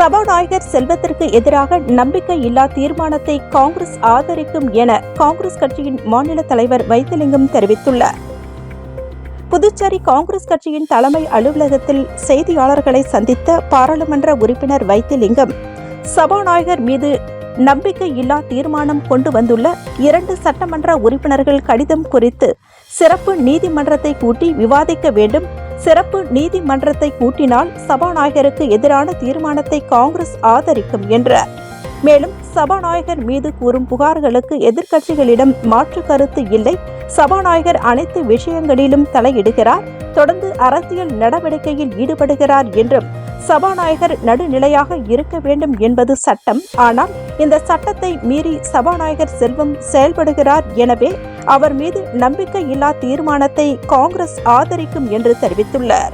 சபாநாயகர் செல்வத்திற்கு எதிராக நம்பிக்கை இல்லா தீர்மானத்தை காங்கிரஸ் ஆதரிக்கும் என காங்கிரஸ் கட்சியின் மாநில தலைவர் வைத்திலிங்கம் தெரிவித்துள்ளார். புதுச்சேரி காங்கிரஸ் கட்சியின் தலைமை அலுவலகத்தில் செய்தியாளர்களை சந்தித்த பாராளுமன்ற உறுப்பினர் வைத்திலிங்கம் சபாநாயகர் மீது நம்பிக்கையில்லா தீர்மானம் கொண்டு வந்துள்ள இரண்டு சட்டமன்ற உறுப்பினர்கள் கடிதம் குறித்து சிறப்பு நீதிமன்றத்தை கூட்டி விவாதிக்க வேண்டும் சிறப்பு நீதிமன்றத்தை கூட்டினால் சபாநாயகருக்கு எதிரான தீர்மானத்தை காங்கிரஸ் ஆதரிக்கும் என்றார் மேலும் சபாநாயகர் மீது கூறும் புகார்களுக்கு எதிர்க்கட்சிகளிடம் மாற்று கருத்து இல்லை. சபாநாயகர் அனைத்து விஷயங்களிலும் தலையிடுகிறார். தொடர்ந்து அரசியல் நடவடிக்கையில் ஈடுபடுகிறார் என்றும் சபாநாயகர் நடுநிலையாக இருக்க வேண்டும் என்பது சட்டம். ஆனால் இந்த சட்டத்தை மீறி சபாநாயகர் செல்வம் செயல்படுகிறார் எனவே அவர் மீது நம்பிக்கையில்லா தீர்மானத்தை காங்கிரஸ் ஆதரிக்கும் என்று தெரிவித்துள்ளார்.